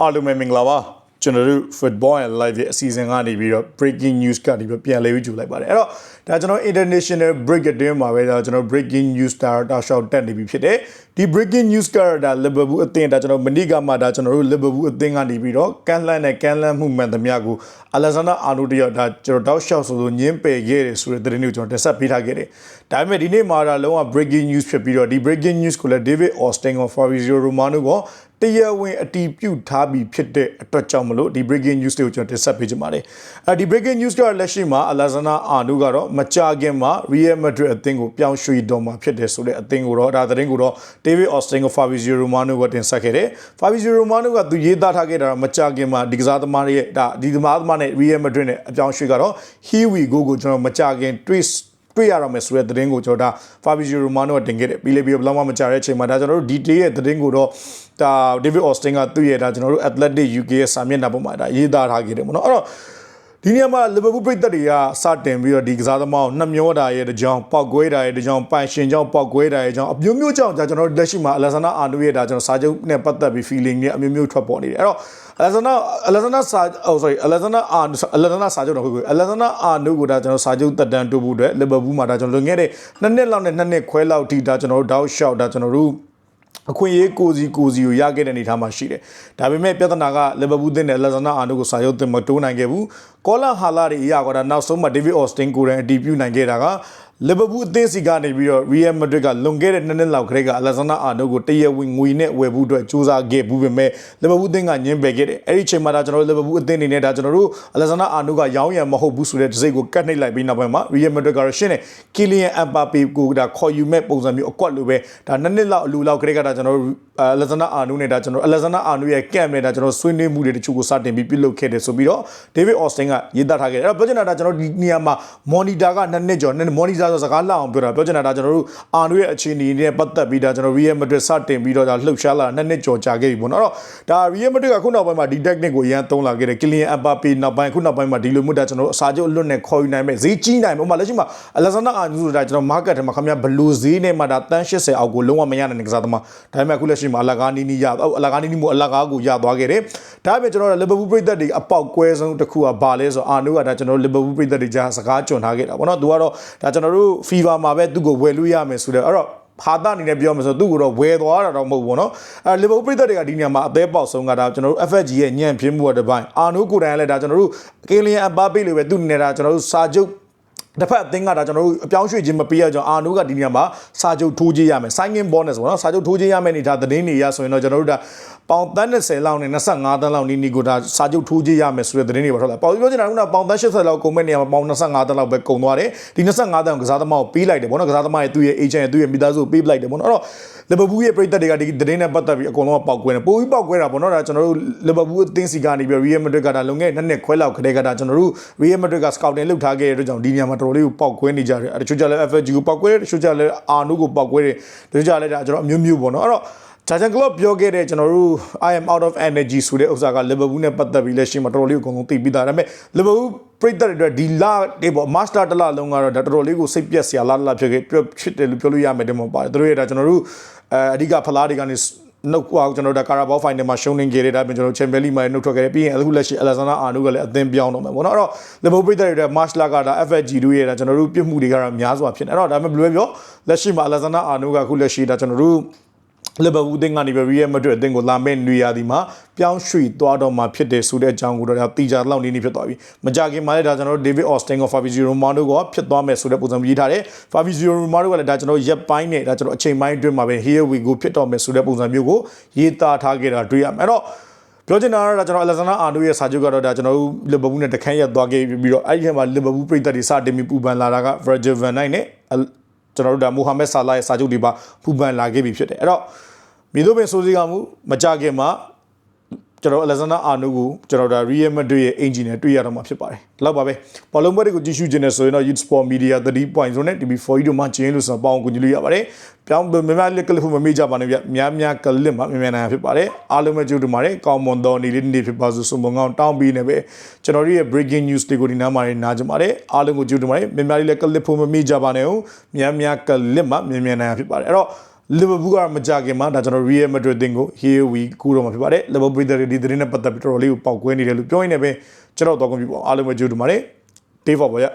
အားလုံးပဲမင်္ဂလာပါကျွန်တော်တို့ football and live ရဲ့အစီအစဉ်ကနေပြီးတော့ breaking news ကနေပြီးပြန်လည်ပြီးကြိုလိုက်ပါတယ်အဲ့တော့ဒါကျွန်တော် international break အတွင်းမှာပဲဒါကျွန်တော် breaking news တာတာရှောက်တက်နေပြီဖြစ်တယ်ဒီ breaking news ကဒါ Liverpool အသင်းဒါကျွန်တော်မနေ့ကမှဒါကျွန်တော်တို့ Liverpool အသင်းကနေပြီးတော့ကန်လန်နဲ့ကန်လန်မှုမှန်သမျှကို Alexander Arnold တယောက်ဒါကျွန်တော်တောက်လျှောက်ဆိုဆိုညင်းပယ်ခဲ့တယ်ဆိုတဲ့သတင်းတွေကိုကျွန်တော်တင်ဆက်ပေးထားခဲ့တယ်ဒါပေမဲ့ဒီနေ့မှာဒါလုံးဝ breaking news ဖြစ်ပြီးတော့ဒီ breaking news ကိုလည်း David Austin ကို Fabrizio Romano ကို တရားဝင်အတီးပြုတ်ထားပြီးဖြစ်တဲ့အတွက်ကြောင့်မလို့ဒီ breaking news တွေကိုကျွန်တော်တင်ဆက်ပေးချင်ပါတယ်အဲဒီ breaking news ကလက်ရှိမှာ Alexander Arnold ကတော့မကြာခင်မှာ Real Madrid အသင်းကိုပြောင်းရွှေ့တော်မှာဖြစ်တယ်ဆိုတဲ့အသင်းကိုတော့ဒါသတင်းကိုတော့ David Austin ကို Fabrizio Romano ကတင်ဆက်ခဲ့တယ် Fabrizio Romano ကသူရေးသားထားခဲ့တာတော့မကြာခင်မှာဒီကစားသမားရဲ့ဒါဒီကစားသမားနဲ့ Real Madrid နဲ့အပြောင်းရွှေ့ကတော့ Here we go ကိုကျွန်တော်မကြာခင် twist တွေ့ရတော့မယ်ဆိုတဲ့သတင်းကိုကျွန်တော်ဒါ Fabrizio Romano ကတင်ခဲ့တယ်ပြီးလေပြီးဘလောက်မှမကြတဲ့အချိန်မှာဒါကျွန်တော်တို့ detail ရဲ့သတင်းကိုတော့ဒါ David Austin ကသူ့ရဲ့ဒါကျွန်တော်တို့ Athletic UK ရဲ့စာမျက်နှာပေါ်မှာဒါရေးသားထားခဲ့တယ်ပေါ့နော်အဲ့တော့ ဒီနေရာမှာလီဗာပူးပြည်သက်တွေကစတင်ပြီးတော့ဒီကစားသမားကိုနှမျောတာရဲ့တကြောင်ပောက်ကွဲတာရဲ့တကြောင်ပိုင်ရှင်ကြောင့်ပောက်ကွဲတာရဲ့ကြောင့်အမျိုးမျိုးကြောင့်ကျွန်တော်တို့လက်ရှိမှာအလက်ဆန္ဒအာနုရဲ့ဒါကျွန်တော်စာချုပ်နဲ့ပတ်သက်ပြီး feeling တွေအမျိုးမျိုးထွက်ပေါ်နေတယ်အဲ့တော့အလက်ဆန္ဒအလက်ဆန္ဒစာ oh sorry အလက်ဆန္ဒအာအလက်ဆန္ဒစာချုပ်တော့ဟုတ်ပြီအလက်ဆန္ဒအာနုကိုဒါကျွန်တော်စာချုပ်တက်တန်းတိုးဖို့အတွက်လီဗာပူးမှာဒါကျွန်တော်လွန်ခဲ့တဲ့နှစ်နှစ်လောက်နဲ့နှစ်နှစ်ခွဲလောက်ထိဒါကျွန်တော်တို့တောက်လျှောက်ဒါကျွန်တော်တို့အခွင့်အရေးကိုစီကိုစီကိုရခဲ့တဲ့အနေအထားမှာရှိတယ်။ဒါပေမဲ့ပြဿနာကလီဗာပူးတင်တဲ့လက်ဆန္ဒအာနုကိုစာရုပ်တင်မတိုးနိုင်ခဲ့ဘူး။ ကောလာဟာလာတွေအရာကဒါနောက်ဆုံးမှာဒေးဗစ်အော်စတင်ကိုယ်တိုင်အတည်ပြုနိုင်ခဲ့တာကလီဗာပူးအသင်းစီကနေပြီးတော့ Real Madrid ကလွန်ခဲ့တဲ့နှစ်နှစ်လောက်ကလေးကအလက်ဆန္ဒအာနိုကိုတရဝင်းငွေနဲ့ဝယ်ဖို့အတွက်စူးစမ်းခဲ့ဘူးပေမဲ့လီဗာပူးအသင်းကညှင်းပယ်ခဲ့တယ်အဲ့ဒီချိန်မှာဒါကျွန်တော်တို့လီဗာပူးအသင်းအနေနဲ့ဒါကျွန်တော်တို့အလက်ဆန္ဒအာနိုကရောင်းရံမဟုတ်ဘူးဆိုတဲ့ဒစိတ်ကိုကတ်နှိပ်လိုက်ပြီးနောက်ပိုင်းမှာ Real Madrid ကတော့ရှင်းတယ် Kylian Mbappe ကိုဒါခေါ်ယူမဲ့ပုံစံမျိုးအကွက်လိုပဲဒါနှစ်နှစ်လောက်အလူလောက်ကလေးကဒါကျွန်တော်တို့အလက်ဆန္ဒအာနိုနဲ့ဒါကျွန်တော်အလက်ဆန္ဒအာနိုရဲ့ကမ်နဲ့ဒါကျွန်တော်ဆွေးနွေးမှုတွေတချို့ကိုစတင်ပြီးပြုလုပ်ခဲ့တယ်ဆိုပြီးတော့ David Austin ကရေးသားထားခဲ့တယ်အဲ့တော့ပြောချင်တာဒါကျွန်တော်ဒီနေရာမှာ monitor ကနှစ်နှစ်ကျော် monitor ဆိုစကားလောက်အောင်ပြောတာပြောချင်တာဒါကျွန်တော်တို့အာနိုရဲ့အခြေအနေနဲ့ပတ်သက်ပြီးဒါကျွန်တော် Real Madrid စတင်ပြီးတော့ဒါလှုပ်ရှားလာနှစ်နှစ်ကျော်ကြာခဲ့ပြီပေါ့နော်အဲ့တော့ဒါ Real Madrid ကခုနောက်ပိုင်းမှာဒီ technique ကိုအရင်သုံးလာခဲ့တယ် Kylian Mbappe နောက်ပိုင်းခုနောက်ပိုင်းမှာဒီလိုမျိုးဒါကျွန်တော်တို့အစာချုပ်အလွတ်နဲ့ခေါ်ယူနိုင်မဲ့ဈေးကြီးနိုင်မဲ့ဥပမာလက်ရှိမှာ Alexander Arnold ဆိုတာကျွန်တော် market ထဲမှာခင်ဗျာဘလူးဈေးနဲ့မှဒါတန်း80အောက်ကိုလုံးဝမရနိုင်တဲ့ကစားသမားဒါပေမဲ့အခုလက်ရှမှာအလကားနီးနီးရအလကားနီးနီးမို့အလကားကိုရသွားခဲ့တယ်ဒါပေမဲ့ကျွန်တော်တို့ Liverpool ပြည်သက်တွေအပေါက်ကွဲဆုံးတစ်ခုကဘာလဲဆိုတော့ Arnold ကဒါကျွန်တော်တို့ Liverpool ပြည်သက်တွေကြားစကားကြွထားခဲ့တာပေါ့နော်သူကတော့ဒါကျွန်တော်တို့ FIFA မှာပဲသူ့ကိုဝယ်လို့ရမယ်ဆိုတော့အဲ့တော့ဟာတာအနေနဲ့ပြောမယ်ဆိုသူ့ကိုတော့ဝယ်သွားတာတော့မဟုတ်ဘူးเนาะအဲလီဗာပူးပြည်သက်တွေကဒီနေရာမှာအသေးပေါက်ဆုံးကဒါကျွန်တော်တို့ FFG ရဲ့ညံ့ပြင်းမှုတဲ့ဘိုင်းအာနိုကိုတိုင်လည်းဒါကျွန်တော်တို့ကီလီယန်အဘာပေလိုပဲသူ့နေနေတာကျွန်တော်တို့စာချုပ် တစ်ဖက်အသင်းကဒါကျွန်တော်တို့အပြောင်းရွှေ့ခြင်းမပေးရကြောင်းအာနိုးကဒီနေရာမှာစာချုပ်ထိုးခြင်းရမယ် signing bonus ပေါ့နော်စာချုပ်ထိုးခြင်းရမယ်နေတာသတင်းတွေရဆိုရင်တော့ကျွန်တော်တို့ဒါပေါင်30လောက်နဲ့25တန်းလောက်နီးနီးကိုဒါစာချုပ်ထိုးခြင်းရမယ်ဆိုတဲ့သတင်းတွေပါထွက်လာပေါင်ပြောချင်တာကပေါင်30လောက်ကုန်မဲ့နေရာမှာပေါင်25တန်းလောက်ပဲကုန်သွားတယ်ဒီ25တန်းကစားသမားကိုပေးလိုက်တယ်ပေါ့နော်ကစားသမားရဲ့သူ့ရဲ့ agent ရဲ့သူ့ရဲ့မိသားစုကိုပေးလိုက်တယ်ပေါ့နော်အဲ့တော့လီဗာပူးရဲ့ပြည်သက်တွေကဒီသတင်းနဲ့ပတ်သက်ပြီးအကုန်လုံးပေါက်ကွဲတယ်ပိုပြီးပေါက်ကွဲတာပေါ့နော်ဒါကျွန်တော်တို့လီဗာပူးအသင်းစီကနေပြီး Real Madrid ကဒါလုံခဲ့နှစ်နှစ်ခွဲလောက်ခတဲ့ကဒါကျွန်တော်တို့ Real Madrid က scouting လုပ်ထားခဲ့တဲ့အတွက်ကြောင့်ဒီနေရာမှာတော်တော်လေးကိုပေါက်ကွဲနေကြတယ်တချို့ကြလည်း FFG ကိုပေါက်ကွဲတယ်တချို့ကြလည်း Arno ကိုပေါက်ကွဲတယ်တချို့ကြလည်းဒါကျွန်တော်အမျိုးမျိုးပေါ့နော်အဲ့တော့ဂျာဂျန်ကလော့ပြောခဲ့တဲ့ကျွန်တော်တို့ I am out of energy ဆိုတဲ့ဥစ္စာကလီဗာပူးနဲ့ပတ်သက်ပြီးလက်ရှိမှာတော်တော်လေးကိုအကုန်လုံးသိပြီးသားဒါပေမဲ့လီဗာပူးပြိတ္တတွေအတွက်ဒီလာတေပေါ့မတ်စတာတလလုံးကတော့ဒါတော်တော်လေးကိုစိတ်ပြက်စရာလာလာဖြစ်ခဲ့ဖြစ်တယ်လို့ပြောလို့ရမယ်တဲ့မှာပါတယ်တို့ရဲ့ဒါကျွန်တော်တို့အဲအဓိကဖလားတွေကနေ နှုတ်ကွာကျွန်တော်တို့ကာရာဘောဖိုင်နယ်မှာရှုံးနေကြတဲ့ဒါပြင်ကျွန်တော်ချန်ပီယံလိမှာနှုတ်ထွက်ခဲ့တယ်ပြီးရင်အခုလက်ရှိအလက်ဆန္ဒအာနုကလည်းအသင်းပြောင်းတော့မယ်ပေါ့နော်အဲ့တော့လီဗာပူးပြည်သက်တွေမတ်လာကဒါ FFG တို့ရဲ့ဒါကျွန်တော်တို့ပြစ်မှုတွေကတော့များစွာဖြစ်နေအဲ့တော့ဒါပေမဲ့ဘယ်လိုပြောလက်ရှိမှာအလက်ဆန္ဒအာနုကအခုလက်ရှိဒါကျွန်တော်တို့ လီဗာပူးအသင်းကနေပြီးရီယယ်မက်ဒရစ်အသင်းကိုလာမဲ့နေရာဒီမှာပြောင်းရွှေ့သွားတော့မှာဖြစ်တယ်ဆိုတဲ့အကြောင်းကိုတော့တီချာလောက်နေနေဖြစ်သွားပြီမကြခင်မှာလည်းဒါကျွန်တော်တို့ David Austin ကို Fabrizio Romano ကိုဖြစ်သွားမယ်ဆိုတဲ့ပုံစံရေးထားတယ် Fabrizio Romano ကလည်းဒါကျွန်တော်ရက်ပိုင်းနဲ့ဒါကျွန်တော်အချိန်ပိုင်းအတွင်းမှာပဲ Here we go ဖြစ်တော့မယ်ဆိုတဲ့ပုံစံမျိုးကိုရေးသားထားခဲ့တာတွေ့ရမယ်အဲ့တော့ပြောချင်တာကတော့ကျွန်တော်အလက်ဆန္ဒအာနိုရဲ့စာချုပ်ကတော့ဒါကျွန်တော်တို့လီဗာပူးနဲ့တခန်းရက်သွားခဲ့ပြီးတော့အဲ့ဒီထဲမှာလီဗာပူးပြည်သက်တွေစတင်ပြီးပူပန်လာတာက Virgil van Dijk နဲ့ ကျွန်တော်တို့ဒါမိုဟာမက်ဆာလာရဲ့စာချုပ်တွေပါပူပန်လာခဲ့ပြီဖြစ်တယ်အဲ့တော့မြေတို့ပင်စိုးစည်းကမှုမကြခင်မှာ ကျွန်တော်အလက်ဇန်ဒါအာနိုကိုကျွန်တော်ဒါ Real Madrid ရဲ့အင်ဂျင်နဲ့တွေ့ရတော့မှာဖြစ်ပါတယ်။ဒီလောက်ပါပဲ။ဘောလုံးပွဲတွေကိုကြည့်ရှုခြင်းနဲ့ဆိုရင်တော့ Youth Sport Media 3.0နဲ့ TV4 တို့မှကျင်းလို့ဆိုတော့ပေါအောင်ကူညီလို့ရပါတယ်။ပြောင်းများများလက်ကလစ်ဖို့မမေ့ကြပါနဲ့ဗျ။များများကလစ်မှာမြန်မြန်နိုင်ဖြစ်ပါတယ်။အားလုံးပဲကြိုးတူပါတယ်။ကောင်းမွန်သောနေ့လေးနေ့ဖြစ်ပါစို့ဆုမွန်ကောင်းတောင်းပြီးနေပဲကျွန်တော်တို့ရဲ့ breaking news တွေကိုဒီနားမှာနားကြပါတယ်။အားလုံးကိုကြိုးတူပါတယ်။များများလက်ကလစ်ဖို့မမေ့ကြပါနဲ့။များများကလစ်မှာမြန်မြန်နိုင်ဖြစ်ပါတယ်။အဲ့တော့ လီဗာပူးကမကြခင်မှာဒါကျွန်တော် Real Madrid တင်ကို here we ကူတော့မှာဖြစ်ပါတယ်လီဗာပူးပြည်သူတွေဒီသတင်းနဲ့ပတ်သက်ပြီးတော်တော်လေးကိုပေါက်ကွဲနေတယ်လို့ပြောရင်းနဲ့ပဲကျွန်တော်တော့ကွန်ပျူတာအားလုံးပဲကြိုးတူပါတယ် Day for ပါရ